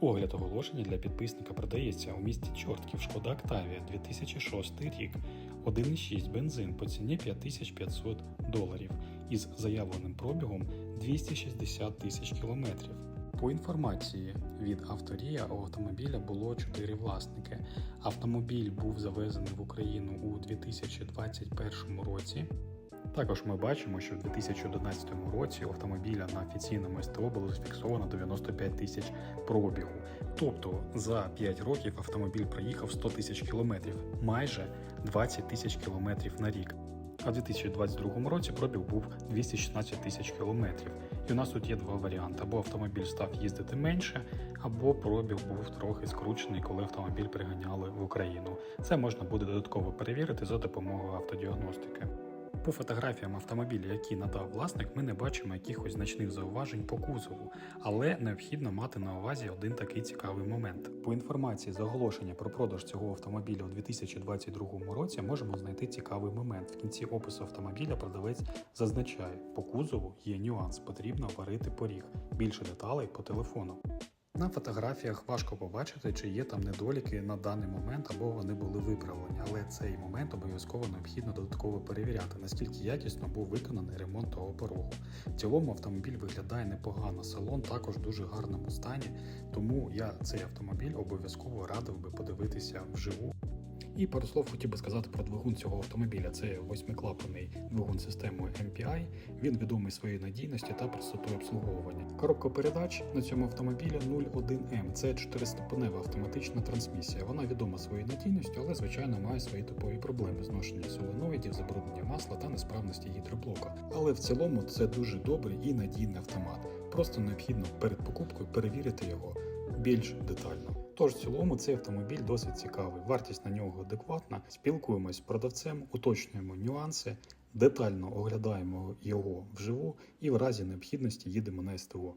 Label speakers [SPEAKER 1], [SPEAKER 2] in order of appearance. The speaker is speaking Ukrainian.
[SPEAKER 1] Огляд оголошення для підписника продається у місті Чортків Шкода Октавія 2006 рік, 1,6 бензин по ціні 5500 доларів із заявленим пробігом 260 тисяч кілометрів. По інформації від авторія у автомобіля було 4 власники. Автомобіль був завезений в Україну у 2021 році. Також ми бачимо, що в 2011 році автомобіля на офіційному СТО було зафіксовано 95 тисяч пробігу. Тобто за 5 років автомобіль проїхав 100 тисяч кілометрів, майже 20 тисяч кілометрів на рік. А в 2022 році пробіг був 216 тисяч кілометрів. І у нас тут є два варіанти: або автомобіль став їздити менше, або пробіг був трохи скручений, коли автомобіль приганяли в Україну. Це можна буде додатково перевірити за допомогою автодіагностики. По фотографіям автомобіля, які надав власник, ми не бачимо якихось значних зауважень по кузову, але необхідно мати на увазі один такий цікавий момент. По інформації з оголошення про продаж цього автомобіля у 2022 році можемо знайти цікавий момент. В кінці опису автомобіля продавець зазначає, по кузову є нюанс, потрібно варити поріг. Більше деталей по телефону. На фотографіях важко побачити, чи є там недоліки на даний момент або вони були виправлені, але цей момент обов'язково необхідно додатково перевіряти, наскільки якісно був виконаний ремонт того порогу. В цілому автомобіль виглядає непогано, салон також в дуже гарному стані, тому я цей автомобіль обов'язково радив би подивитися вживу. І пару слов хотів би сказати про двигун цього автомобіля. Це восьмиклапаний двигун системою MPI. Він відомий своєю надійністю та простотою обслуговування. Коробка передач на цьому автомобілі 01M. Це чотириступенева автоматична трансмісія. Вона відома своєю надійністю, але звичайно має свої типові проблеми зношення соленоїдів, забруднення масла та несправності гідроблока. Але в цілому це дуже добрий і надійний автомат. Просто необхідно перед покупкою перевірити його більш детально. Тож в цілому цей автомобіль досить цікавий. Вартість на нього адекватна. Спілкуємось з продавцем, уточнюємо нюанси, детально оглядаємо його вживу і в разі необхідності їдемо на СТО.